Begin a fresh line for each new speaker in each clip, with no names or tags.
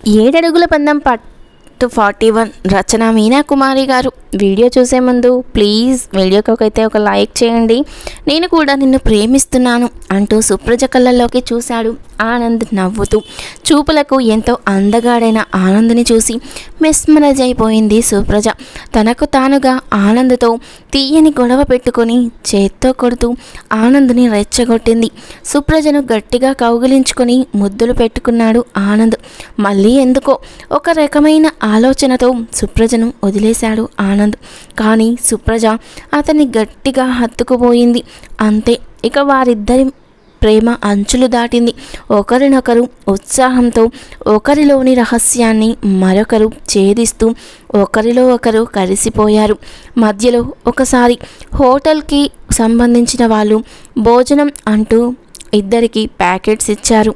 ఏడడుగుల పందెం two forty one Rachana Meena Kumari గారు. Video చూసే ముందు ప్లీజ్ వీడియోకి ఒకైతే ఒక లైక్ చేయండి. నేను కూడా నిన్ను ప్రేమిస్తున్నాను అంటూ సుప్రజ కళ్ళల్లోకి చూశాడు ఆనంద్ నవ్వుతూ. చూపులకు ఎంతో అందగాడైన ఆనంద్ని చూసి మెస్మరజ్ అయిపోయింది సుప్రజ. తనకు తానుగా ఆనంద్తో తీయని గొడవ పెట్టుకొని చేత్తో కొడుతూ ఆనంద్ని రెచ్చగొట్టింది. సుప్రజను గట్టిగా కౌగిలించుకొని ముద్దులు పెట్టుకున్నాడు ఆనంద్. మళ్ళీ ఎందుకో ఒక రకమైన ఆలోచనతో సుప్రజను వదిలేశాడు ఆనంద్. కానీ సుప్రజ అతన్ని గట్టిగా హత్తుకుపోయింది. అంతే ఇక వారిద్దరి ప్రేమ అంచులు దాటింది. ఒకరినొకరు ఉత్సాహంతో ఒకరిలోని రహస్యాన్ని మరొకరు ఛేదిస్తూ ఒకరిలో ఒకరు కలిసిపోయారు. మధ్యలో ఒకసారి హోటల్కి సంబంధించిన వాళ్ళు భోజనం అంటూ ఇద్దరికి ప్యాకెట్స్ ఇచ్చారు.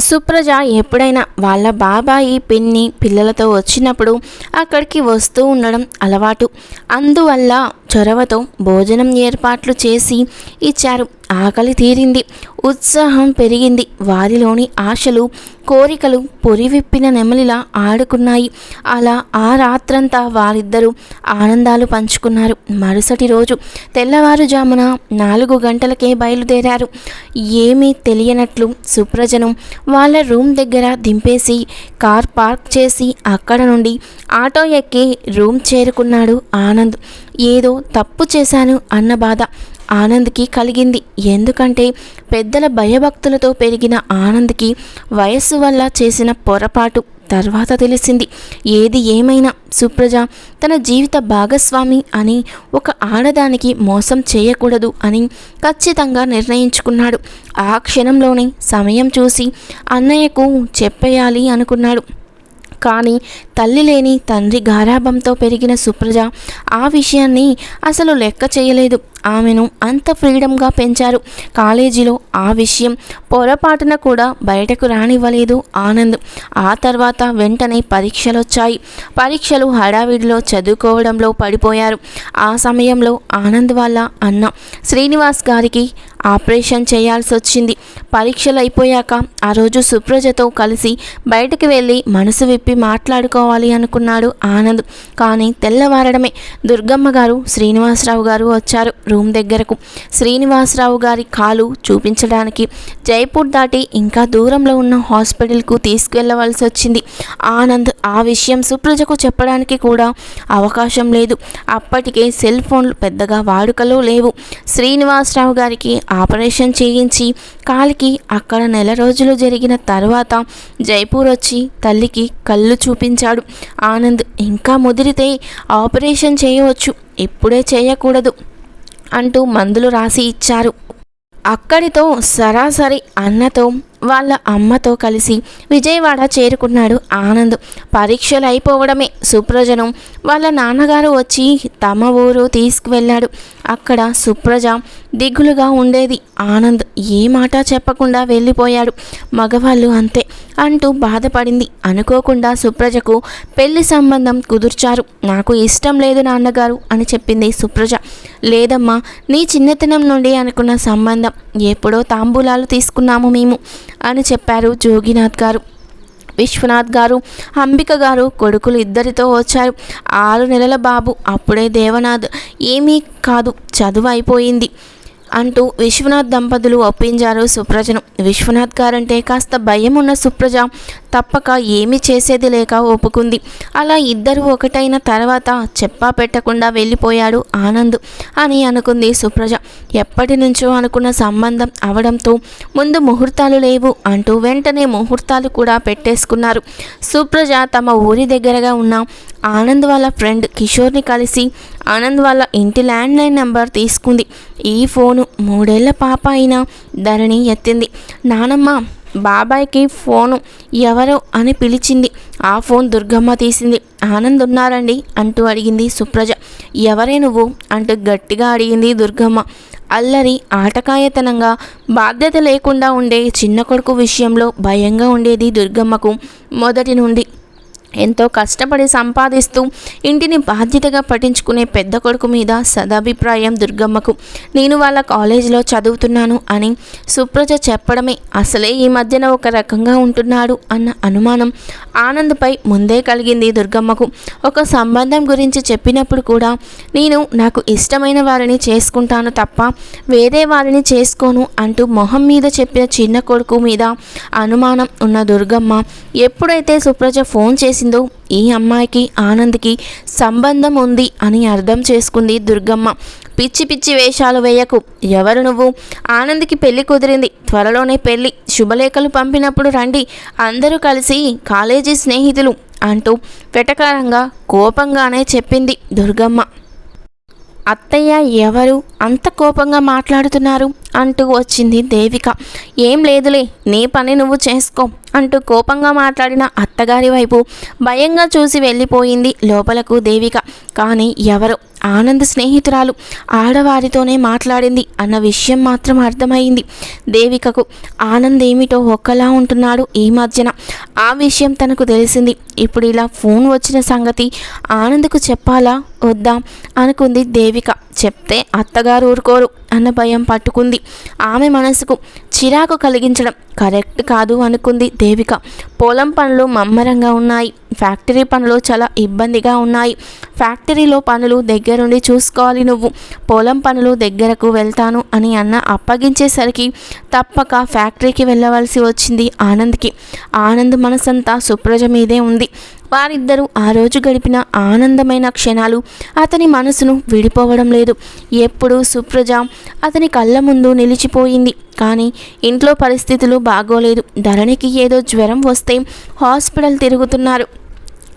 సుప్రజ ఎప్పుడైనా వాళ్ళ బాబాయి పిన్ని పిల్లలతో వచ్చినప్పుడు అక్కడికి వస్తూ ఉండడం అలవాటు. అందువల్ల చొరవతో భోజనం ఏర్పాట్లు చేసి ఇచ్చారు. ఆకలి తీరింది. ఉత్సాహం పెరిగింది. వారిలోని ఆశలు కోరికలు పొరివిప్పిన నెమలిలా ఆడుకున్నాయి. అలా ఆ రాత్రంతా వారిద్దరూ ఆనందాలు పంచుకున్నారు. మరుసటి రోజు తెల్లవారుజామున నాలుగు గంటలకే బయలుదేరారు. ఏమీ తెలియనట్లు సుప్రజను వాళ్ళ రూమ్ దగ్గర దింపేసి కార్ పార్క్ చేసి అక్కడ నుండి ఆటో ఎక్కి రూమ్ చేరుకున్నాడు ఆనంద్. ఏదో తప్పు చేశాను అన్న బాధ. ఆనంద్కి కలిగింది. ఎందుకంటే పెద్దల భయభక్తులతో పెరిగిన ఆనంద్కి వయస్సు వల్ల చేసిన పొరపాటు తర్వాత తెలిసింది. ఏది ఏమైనా సుప్రజ తన జీవిత భాగస్వామి అని ఒక ఆడదానికి మోసం చేయకూడదు అని ఖచ్చితంగా నిర్ణయించుకున్నాడు. ఆ క్షణంలోనే సమయం చూసి అన్నయ్యకు చెప్పేయాలి అనుకున్నాడు. కానీ తల్లి లేని తండ్రి గారాభంతో పెరిగిన సుప్రజ ఆ విషయాన్ని అసలు లెక్క చేయలేదు. ఆమెను అంత ఫ్రీడంగా పెంచారు. కాలేజీలో ఆ విషయం పొరపాటున కూడా బయటకు రానివ్వలేదు ఆనంద్. ఆ తర్వాత వెంటనే పరీక్షలు వచ్చాయి పరీక్షలు హడావిడిలో చదువుకోవడంలో పడిపోయారు. ఆ సమయంలో ఆనంద్ వాళ్ళ అన్న శ్రీనివాస్ గారికి ఆపరేషన్ చేయాల్సి వచ్చింది పరీక్షలు అయిపోయాక ఆ రోజు సుప్రజతో కలిసి బయటకు వెళ్ళి మనసు విప్పి మాట్లాడుకోవాలి అనుకున్నాడు ఆనంద్. కానీ తెల్లవారడమే దుర్గమ్మ గారు శ్రీనివాసరావు గారు వచ్చారు. రూమ్ దగ్గరకు. శ్రీనివాసరావు గారి కాలు చూపించడానికి జైపూర్ దాటి ఇంకా దూరంలో ఉన్న హాస్పిటల్కు తీసుకెళ్ళవలసి వచ్చింది. ఆనంద్ ఆ విషయం సుప్రజకు చెప్పడానికి కూడా అవకాశం లేదు. అప్పటికే సెల్ ఫోన్లు పెద్దగా వాడుకలో లేవు. శ్రీనివాసరావు గారికి ఆపరేషన్ చేయించి కాలికి అక్కడ నెల రోజులు జరిగిన తర్వాత జైపూర్ వచ్చి తల్లికి కళ్ళు చూపించాడు. ఆనంద్ ఇంకా ముదిరితే ఆపరేషన్ చేయవచ్చు. ఇప్పుడే చేయకూడదు. అంటూ మందులు రాసి ఇచ్చారు. అక్కడితో సరాసరి అన్నతో వాళ్ళ అమ్మతో కలిసి విజయవాడ చేరుకున్నాడు ఆనంద్. పరీక్షలు అయిపోవడమే సుప్రజను. వాళ్ళ నాన్నగారు వచ్చి తమ ఊరు తీసుకువెళ్ళాడు. అక్కడ సుప్రజ దిగులుగా ఉండేది. ఆనంద్ ఏ మాట చెప్పకుండా వెళ్ళిపోయాడు. మగవాళ్ళు అంతే అంటూ బాధపడింది. అనుకోకుండా సుప్రజకు పెళ్ళి సంబంధం కుదుర్చారు. నాకు ఇష్టం లేదు నాన్నగారు అని చెప్పింది సుప్రజ. లేదమ్మా నీ చిన్నతనం నుండి అనుకున్న సంబంధం. ఎప్పుడో తాంబూలాలు తీసుకున్నాము మేము. అని చెప్పారు జోగినాథ్ గారు. విశ్వనాథ్ గారు అంబిక గారు కొడుకులు ఇద్దరితో వచ్చారు. ఆరు నెలల బాబు అప్పుడే దేవనాథ్ ఏమీ కాదు చదువు అయిపోయింది అంటూ విశ్వనాథ్ దంపతులు ఒప్పించారు సుప్రజను. విశ్వనాథ్ గారంటే కాస్త భయం ఉన్న సుప్రజ తప్పక ఏమీ చేసేది లేక ఒప్పుకుంది. అలా ఇద్దరు ఒకటైన తర్వాత చెప్పా పెట్టకుండా వెళ్ళిపోయాడు ఆనంద్ అని అనుకుంది సుప్రజ. ఎప్పటి నుంచో అనుకున్న సంబంధం అవడంతో ముందు ముహూర్తాలు లేవు అంటూ వెంటనే ముహూర్తాలు కూడా పెట్టేసుకున్నారు. సుప్రజ తమ ఊరి దగ్గరగా ఉన్న ఆనంద్ వాళ్ళ ఫ్రెండ్ కిషోర్ని కలిసి ఆనంద్ వాళ్ళ ఇంటి ల్యాండ్లైన్ నెంబర్ తీసుకుంది. ఈ ఫోను మూడేళ్ళ పాప అయిన ధరణి ఎత్తింది. నానమ్మ బాబాయ్కి ఫోను. ఎవరు అని పిలిచింది. ఆ ఫోన్ దుర్గమ్మ తీసింది. ఆనంద్ ఉన్నారండి అంటూ అడిగింది సుప్రజ. ఎవరే నువ్వు? అంటూ గట్టిగా అడిగింది దుర్గమ్మ. అల్లరి ఆటకాయతనంగా బాధ్యత లేకుండా ఉండే చిన్న కొడుకు విషయంలో భయంగా ఉండేది దుర్గమ్మకు మొదటి నుండి. ఎంతో కష్టపడి సంపాదిస్తూ ఇంటిని బాధ్యతగా పట్టించుకునే పెద్ద కొడుకు మీద సదాభిప్రాయం దుర్గమ్మకు. నేను వాళ్ళ కాలేజీలో చదువుతున్నాను అని సుప్రజ చెప్పడమే అసలే ఈ మధ్యన ఒక రకంగా ఉంటున్నాడు అన్న అనుమానం ఆనంద్పై ముందే కలిగింది దుర్గమ్మకు. ఒక సంబంధం గురించి చెప్పినప్పుడు కూడా నేను నాకు ఇష్టమైన వారిని చేసుకుంటాను తప్ప వేరే వారిని చేసుకోను అంటూ మొహం మీద చెప్పిన చిన్న కొడుకు మీద అనుమానం ఉన్న దుర్గమ్మ ఎప్పుడైతే సుప్రజ ఫోన్ చేసి చేసిందో? ఈ అమ్మాయికి ఆనంద్కి సంబంధం ఉంది అని అర్థం చేసుకుంది దుర్గమ్మ. పిచ్చి పిచ్చి వేషాలు వేయకు. ఎవరు నువ్వు? ఆనంద్కి పెళ్ళి కుదిరింది. త్వరలోనే పెళ్ళి. శుభలేఖలు పంపినప్పుడు రండి. అందరూ కలిసి కాలేజీ స్నేహితులు అంటూ వెటకారంగా కోపంగానే చెప్పింది దుర్గమ్మ. అత్తయ్య ఎవరు? అంత కోపంగా మాట్లాడుతున్నారు అంటూ వచ్చింది దేవిక. ఏం లేదులే నీ పని నువ్వు చేసుకో అంటూ కోపంగా మాట్లాడిన అత్తగారి వైపు భయంగా చూసి వెళ్ళిపోయింది లోపలకు దేవిక. కానీ ఎవరు? ఆనంద్ స్నేహితురాలు ఆడవారితోనే మాట్లాడింది అన్న విషయం మాత్రం అర్థమైంది. దేవికకు ఆనంద్ ఏమిటో ఒక్కలా ఉంటున్నాడు ఈ మధ్యన. ఆ విషయం తనకు తెలిసింది. ఇప్పుడు ఇలా ఫోన్ వచ్చిన సంగతి ఆనంద్కు చెప్పాలా? వద్దా? అనుకుంది దేవిక. చెప్తే అత్తగారు ఊరుకోరు అన్న భయం పట్టుకుంది. ఆమె మనసుకు చిరాకు కలిగించడం కరెక్ట్ కాదు అనుకుంది దేవిక. పొలం పనులు మమ్మరంగా ఉన్నాయి. ఫ్యాక్టరీ పనులు చాలా ఇబ్బందిగా ఉన్నాయి. ఫ్యాక్టరీలో పనులు దగ్గరుండి చూసుకోవాలి నువ్వు. పొలం పనులు దగ్గరకు వెళ్తాను అని అన్న అప్పగించేసరికి తప్పక ఫ్యాక్టరీకి వెళ్ళవలసి వచ్చింది ఆనంద్కి. ఆనంద్ మనసంతా సుప్రజ మీదే ఉంది. వారిద్దరూ ఆ రోజు గడిపిన ఆనందమైన క్షణాలు అతని మనసును విడిపోవడం లేదు. ఎప్పుడూ సుప్రజ అతని కళ్ళ ముందు నిలిచిపోయింది. కానీ ఇంట్లో పరిస్థితులు బాగోలేదు. ధరణికి ఏదో జ్వరం వస్తే హాస్పిటల్ తిరుగుతున్నారు.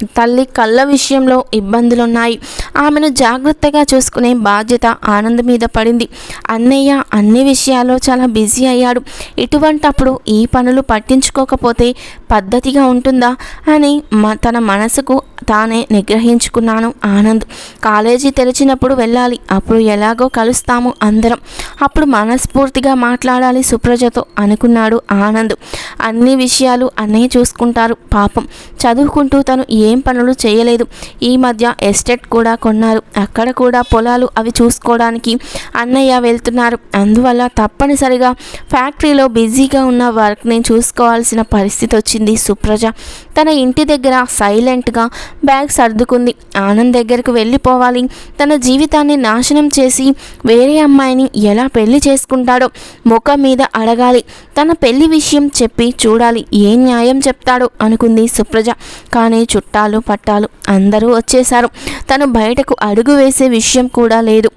తల్లి కళ్ళ విషయంలో ఇబ్బందులున్నాయి. ఆమెను జాగ్రత్తగా చూసుకునే బాధ్యత ఆనంద్ మీద పడింది. అన్నయ్య అన్ని విషయాల్లో చాలా బిజీ అయ్యాడు. ఇటువంటప్పుడు ఈ పనులు పట్టించుకోకపోతే పద్ధతిగా ఉంటుందా అని తన మనసుకు తానే నిగ్రహించుకున్నాను ఆనంద్. కాలేజీ తెరిచినప్పుడు వెళ్ళాలి. అప్పుడు ఎలాగో కలుస్తాము అందరం. అప్పుడు మనస్ఫూర్తిగా మాట్లాడాలి సుప్రజతో అనుకున్నాడు ఆనంద్. అన్ని విషయాలు అన్నయ్య చూసుకుంటారు. పాపం చదువుకుంటూ తను ఏ ఏం పనులు చేయలేదు. ఈ మధ్య ఎస్టేట్ కూడా కొన్నారు. అక్కడ కూడా పొలాలు అవి చూసుకోవడానికి అన్నయ్య వెళ్తున్నారు. అందువల్ల తప్పనిసరిగా ఫ్యాక్టరీలో బిజీగా ఉన్న వర్క్ని చూసుకోవాల్సిన పరిస్థితి వచ్చింది సుప్రజ. తన ఇంటి దగ్గర సైలెంట్గా బ్యాగ్ సర్దుకుంది. ఆనంద్ దగ్గరకు వెళ్ళిపోవాలి. తన జీవితాన్ని నాశనం చేసి వేరే అమ్మాయిని ఎలా పెళ్ళి చేసుకుంటాడో ముఖం మీద అడగాలి. తన పెళ్ళి విషయం చెప్పి చూడాలి. ఏ న్యాయం చెప్తాడో అనుకుంది సుప్రజ. కానీ చుట్టాలు పట్టాలు అందరూ వచ్చేశారు. తను బయటకు అడుగు వేసే విషయం కూడా లేదు.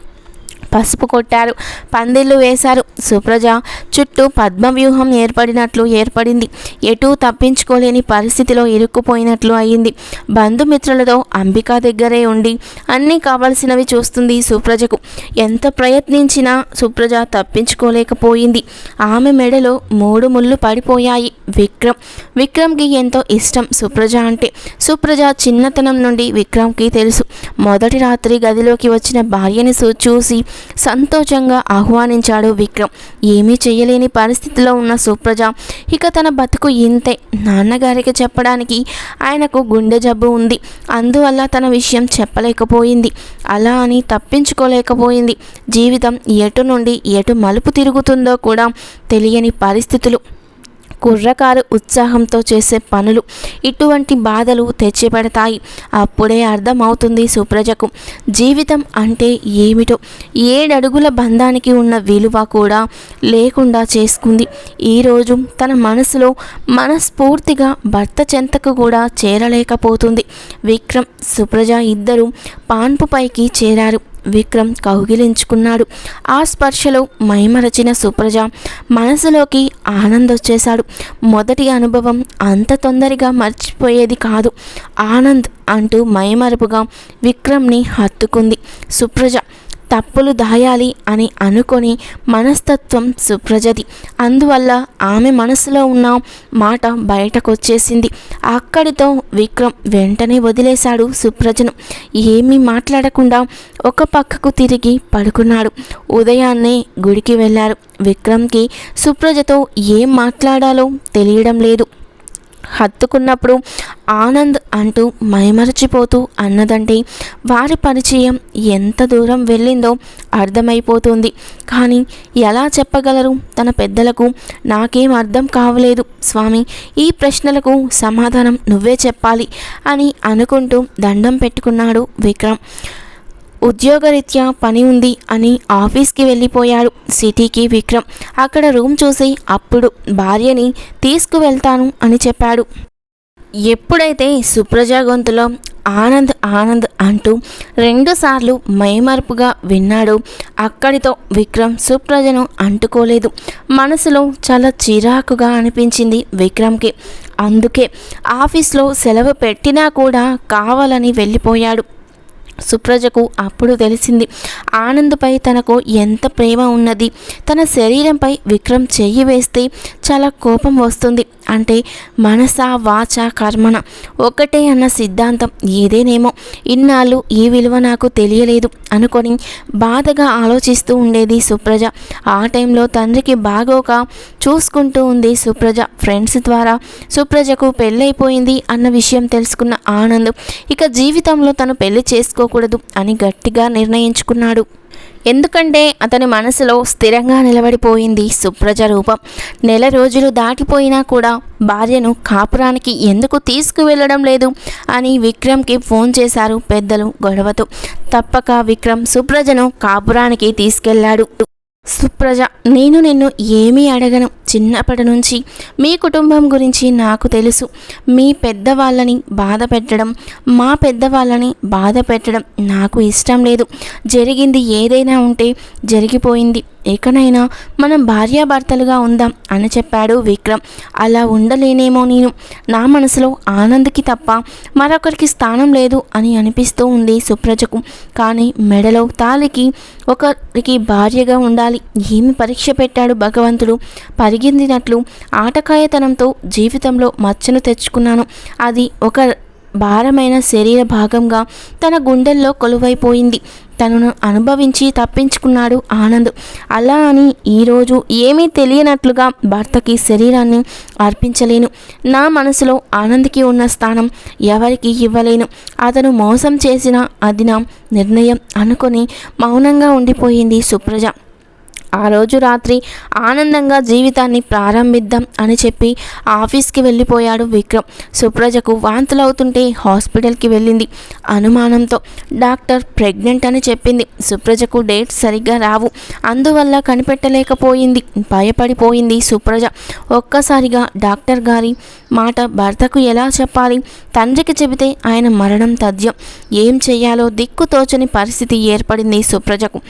పసుపు కొట్టారు. పందిళ్ళు వేశారు. సుప్రజ చుట్టూ పద్మవ్యూహం ఏర్పడినట్లు ఏర్పడింది. ఎటూ తప్పించుకోలేని పరిస్థితిలో ఇరుక్కుపోయినట్లు అయింది. బంధుమిత్రులతో అంబికా దగ్గరే ఉండి అన్నీ కావలసినవి చూస్తుంది సుప్రజకు. ఎంత ప్రయత్నించినా సుప్రజ తప్పించుకోలేకపోయింది. ఆమె మెడలో మూడు ముళ్ళు పడిపోయాయి. విక్రమ్ విక్రమ్కి ఎంతో ఇష్టం సుప్రజ అంటే. సుప్రజ చిన్నతనం నుండి విక్రమ్కి తెలుసు. మొదటి రాత్రి గదిలోకి వచ్చిన భార్యని చూసి సంతోషంగా ఆహ్వానించాడు విక్రమ్. ఏమీ చేయలేని పరిస్థితిలో ఉన్న సుప్రజ ఇక తన బతుకు ఇంతే. నాన్నగారికి చెప్పడానికి ఆయనకు గుండె జబ్బు ఉంది. అందువల్ల తన విషయం చెప్పలేకపోయింది. అలా అని తప్పించుకోలేకపోయింది. జీవితం ఎటు నుండి ఎటు మలుపు తిరుగుతుందో కూడా తెలియని పరిస్థితులు. కుర్రకారు ఉత్సాహంతో చేసే పనులు ఇటువంటి బాధలు తెచ్చిపెడతాయి. అప్పుడే అర్థమవుతుంది సుప్రజకు. జీవితం అంటే ఏమిటో? ఏడడుగుల బంధానికి ఉన్న విలువ కూడా లేకుండా చేసుకుంది. ఈరోజు తన మనసులో మనస్ఫూర్తిగా భర్త చెంతకు కూడా చేరలేకపోతుంది. విక్రమ్ సుప్రజ ఇద్దరు పాన్పుపైకి చేరారు. విక్రమ్ కౌగిలించుకున్నాడు. ఆ స్పర్శలో మైమరచిన సుప్రజ మనసులోకి ఆనందొచ్చేశాడు. మొదటి అనుభవం అంత తొందరగా మర్చిపోయేది కాదు. ఆనంద్ అంటూ మైమరపుగా విక్రమ్ని హత్తుకుంది. సుప్రజ తప్పులు దాయాలి అని అనుకొని మనస్తత్వం సుప్రజది. అందువల్ల ఆమె మనసులో ఉన్న మాట బయటకొచ్చేసింది. అక్కడితో విక్రమ్ వెంటనే వదిలేశాడు సుప్రజను. ఏమీ మాట్లాడకుండా ఒక పక్కకు తిరిగి పడుకున్నాడు. ఉదయాన్నే గుడికి వెళ్ళారు విక్రమ్కి సుప్రజతో ఏం మాట్లాడాలో తెలియడం లేదు. హత్తుకున్నప్పుడు ఆనంద్ అంటూ మైమరచిపోతూ అన్నదంటే వారి పరిచయం ఎంత దూరం వెళ్ళిందో అర్థమైపోతుంది. కానీ ఎలా చెప్పగలరు? తన పెద్దలకు నాకేం అర్థం కావలేదు. స్వామి ఈ ప్రశ్నలకు సమాధానం నువ్వే చెప్పాలి అని అనుకుంటూ దండం పెట్టుకున్నాడు విక్రమ్. ఉద్యోగరీత్యా పని ఉంది అని ఆఫీస్కి వెళ్ళిపోయాడు సిటీకి విక్రమ్. అక్కడ రూమ్ చూసి అప్పుడు భార్యని తీసుకువెళ్తాను అని చెప్పాడు. ఎప్పుడైతే సుప్రజా గొంతులో ఆనంద్ ఆనంద్ అంటూ రెండుసార్లు మైమరుపుగా విన్నాడు అక్కడితో విక్రమ్ సుప్రజను అంటుకోలేదు. మనసులో చాలా చిరాకుగా అనిపించింది విక్రమ్కి. అందుకే ఆఫీస్లో సెలవు పెట్టినా కూడా కావాలని వెళ్ళిపోయాడు. సుప్రజకు అప్పుడు తెలిసింది ఆనంద్పై తనకు ఎంత ప్రేమ ఉన్నది తన శరీరంపై విక్రమ్ చెయ్యి వేస్తే చాలా కోపం వస్తుంది. అంటే మనస వాచ కర్మణ ఒకటే అన్న సిద్ధాంతం ఏదేనేమో. ఇన్నాళ్ళు ఈ విలువ నాకు తెలియలేదు అనుకొని బాధగా ఆలోచిస్తూ ఉండేది సుప్రజ. ఆ టైంలో తండ్రికి బాగోక చూసుకుంటూ ఉంది సుప్రజ. ఫ్రెండ్స్ ద్వారా సుప్రజకు పెళ్ళైపోయింది అన్న విషయం తెలుసుకున్న ఆనంద్ ఇక జీవితంలో తను పెళ్ళి చేసుకోకూడదు అని గట్టిగా నిర్ణయించుకున్నాడు. ఎందుకంటే అతని మనసులో స్థిరంగా నిలబడిపోయింది సుప్రజ రూపం. నెల రోజులు దాటిపోయినా కూడా భార్యను కాపురానికి ఎందుకు తీసుకువెళ్ళడం లేదు అని విక్రమ్కి ఫోన్ చేశారు పెద్దలు గొడవతో. తప్పక విక్రమ్ సుప్రజను కాపురానికి తీసుకెళ్ళాడు. సుప్రజ నేను నిన్ను ఏమీ అడగను. చిన్నప్పటి నుంచి మీ కుటుంబం గురించి నాకు తెలుసు. మీ పెద్దవాళ్ళని బాధ పెట్టడం మా పెద్దవాళ్ళని బాధ పెట్టడం నాకు ఇష్టం లేదు. జరిగింది ఏదైనా ఉంటే జరిగిపోయింది. ఎక్కడైనా మనం భార్యాభర్తలుగా ఉందాం అని చెప్పాడు విక్రమ్. అలా ఉండలేనేమో నేను. నా మనసులో ఆనంద్కి తప్ప మరొకరికి స్థానం లేదు అని అనిపిస్తూ ఉంది సుప్రజకు. కానీ మెడలో తాలికి ఒకరికి భార్యగా ఉండాలి. ఏమి పరీక్ష పెట్టాడు భగవంతుడు. పరిగిందినట్లు ఆటకాయతనంతో జీవితంలో మచ్చను తెచ్చుకున్నాను. అది ఒక భారమైన శరీర భాగంగా తన గుండెల్లో కొలువైపోయింది. తనను అనుభవించి తప్పించుకున్నాడు ఆనంద్. అలా అని ఈరోజు ఏమీ తెలియనట్లుగా భర్తకి శరీరాన్ని అర్పించలేను. నా మనసులో ఆనంద్కి ఉన్న స్థానం ఎవరికి ఇవ్వలేను. అతను మోసం చేసిన అది నా నిర్ణయం అనుకొని మౌనంగా ఉండిపోయింది సుప్రజ. ఆ రోజు రాత్రి ఆనందంగా జీవితాన్ని ప్రారంభిద్దాం అని చెప్పి ఆఫీస్కి వెళ్ళిపోయాడు విక్రమ్. సుప్రజకు వాంతులవుతుంటే హాస్పిటల్కి వెళ్ళింది. అనుమానంతో డాక్టర్ ప్రెగ్నెంట్ అని చెప్పింది. సుప్రజకు డేట్ సరిగ్గా రావు. అందువల్ల కనిపెట్టలేకపోయింది. భయపడిపోయింది సుప్రజ. ఒక్కసారిగా డాక్టర్ గారి మాట భర్తకు ఎలా చెప్పాలి? తండ్రికి చెబితే ఆయన మరణం తథ్యం. ఏం చేయాలో దిక్కు తోచని పరిస్థితి ఏర్పడింది సుప్రజకు.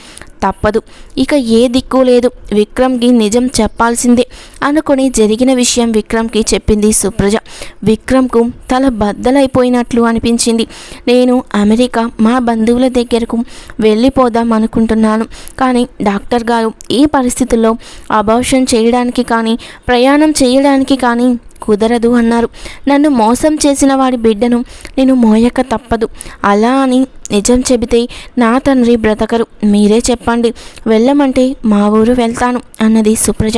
తప్పదు. ఇక ఏ దిక్కు లేదు. విక్రమ్కి నిజం చెప్పాల్సిందే. అనుకుని జరిగిన విషయం విక్రమ్కి చెప్పింది సుప్రజ. విక్రమ్కు తల బద్దలైపోయినట్లు అనిపించింది. నేను అమెరికా మా బంధువుల దగ్గరకు వెళ్ళిపోదాం అనుకుంటున్నాను. కానీ డాక్టర్ గారు ఈ పరిస్థితుల్లో అబార్షన్ చేయడానికి కానీ ప్రయాణం చేయడానికి కానీ కుదరదు అన్నారు. నన్ను మోసం చేసిన వాడి బిడ్డను నేను మోయక తప్పదు. అలా అని నిజం చెబితే నా తండ్రి బ్రతకరు. మీరే చెప్పండి. వెళ్ళమంటే మా ఊరు వెళ్తాను అన్నది సుప్రజ.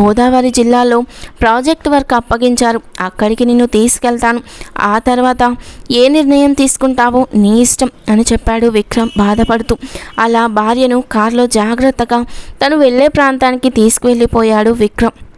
గోదావరి జిల్లాలో ప్రాజెక్ట్ వర్క్ అప్పగించారు. అక్కడికి నిన్ను తీసుకెళ్తాను. ఆ తర్వాత ఏ నిర్ణయం తీసుకుంటావో నీ ఇష్టం అని చెప్పాడు విక్రమ్ బాధపడుతూ. అలా భార్యను కారులో జాగ్రత్తగా తను వెళ్ళే ప్రాంతానికి తీసుకువెళ్ళిపోయాడు విక్రమ్.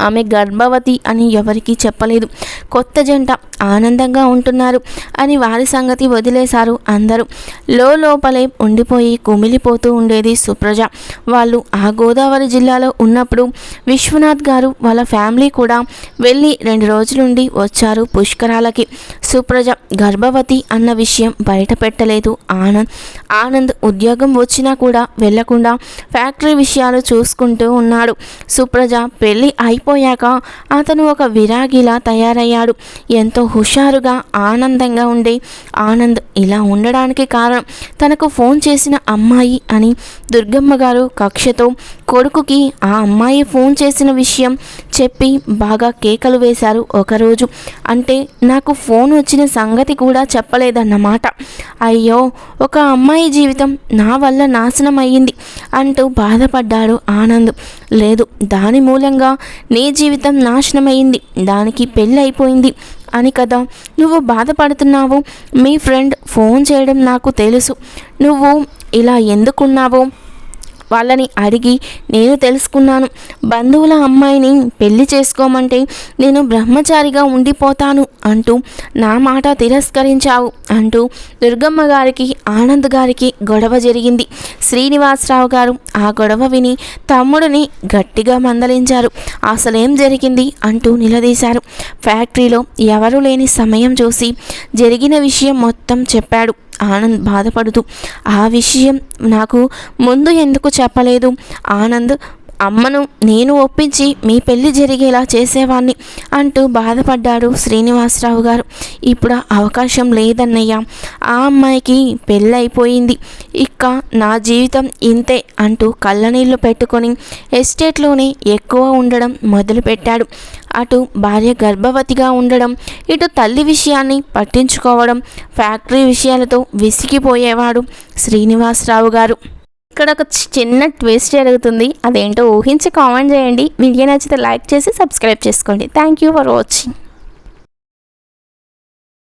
ఆమె గర్భవతి అని ఎవరికీ చెప్పలేదు. కొత్త జంట ఆనందంగా ఉంటున్నారు అని వారి సంగతి వదిలేశారు అందరూ. లోపలే ఉండిపోయి కుమిలిపోతూ ఉండేది సుప్రజ. వాళ్ళు ఆ గోదావరి జిల్లాలో ఉన్నప్పుడు విశ్వనాథ్ గారు వాళ్ళ ఫ్యామిలీ కూడా వెళ్ళి రెండు రోజులుండి వచ్చారు పుష్కరాలకి. సుప్రజ గర్భవతి అన్న విషయం బయట పెట్టలేదు. ఆనంద్ ఆనంద్ ఉద్యోగం వచ్చినా కూడా వెళ్ళకుండా ఫ్యాక్టరీ విషయాలు చూసుకుంటూ ఉన్నాడు. సుప్రజ పెళ్ళి చనిపోయాక అతను ఒక విరాగిలా తయారయ్యాడు. ఎంతో హుషారుగా ఆనందంగా ఉండే ఆనంద్ ఇలా ఉండడానికి కారణం తనకు ఫోన్ చేసిన అమ్మాయి అని దుర్గమ్మ గారు కక్షతో కొడుకుకి ఆ అమ్మాయి ఫోన్ చేసిన విషయం చెప్పి బాగా కేకలు వేశారు ఒకరోజు. అంటే నాకు ఫోన్ వచ్చిన సంగతి కూడా చెప్పలేదన్నమాట. అయ్యో ఒక అమ్మాయి జీవితం నా వల్ల నాశనం అయ్యింది అంటూ బాధపడ్డాడు ఆనంద్. లేదు దాని మూలంగా నీ జీవితం నాశనమైంది. దానికి పెళ్ళి అయిపోయింది అని కదా నువ్వు బాధపడుతున్నావు? మీ ఫ్రెండ్ ఫోన్ చేయడం నాకు తెలుసు. నువ్వు ఇలా ఎందుకున్నావో? వాళ్ళని అడిగి నేను తెలుసుకున్నాను. బంధువుల అమ్మాయిని పెళ్ళి చేసుకోమంటే నేను బ్రహ్మచారిగా ఉండిపోతాను అంటూ నా మాట తిరస్కరించావు. అంటూ దుర్గమ్మ గారికి ఆనంద్ గారికి గొడవ జరిగింది. శ్రీనివాసరావు గారు ఆ గొడవ విని తమ్ముడిని గట్టిగా మందలించారు. అసలేం జరిగింది అంటూ నిలదీశారు. ఫ్యాక్టరీలో ఎవరూ లేని సమయం చూసి జరిగిన విషయం మొత్తం చెప్పాడు. ఆనంద్ బాధపడుతూ ఆ విషయం నాకు ముందు ఎందుకు చెప్పలేదు? ఆనంద్ అమ్మను నేను ఒప్పించి మీ పెళ్ళి జరిగేలా చేసేవాణ్ణి అంటూ బాధపడ్డాడు శ్రీనివాసరావు గారు. ఇప్పుడు అవకాశం లేదన్నయ్య. ఆ అమ్మాయికి పెళ్ళైపోయింది. ఇక నా జీవితం ఇంతే అంటూ కళ్ళనీళ్ళు పెట్టుకొని ఎస్టేట్లోనే ఎక్కువ ఉండడం మొదలుపెట్టాడు. అటు భార్య గర్భవతిగా ఉండడం ఇటు తల్లి విషయాన్ని పట్టించుకోవడం ఫ్యాక్టరీ విషయాలతో విసిగిపోయేవాడు శ్రీనివాసరావు గారు. ఇక్కడ ఒక చిన్న ట్విస్ట్ జరుగుతుంది. అదేంటో ఊహించి కామెంట్ చేయండి. వీడియో నచ్చితే లైక్ చేసి సబ్స్క్రైబ్ చేసుకోండి. Thank you for watching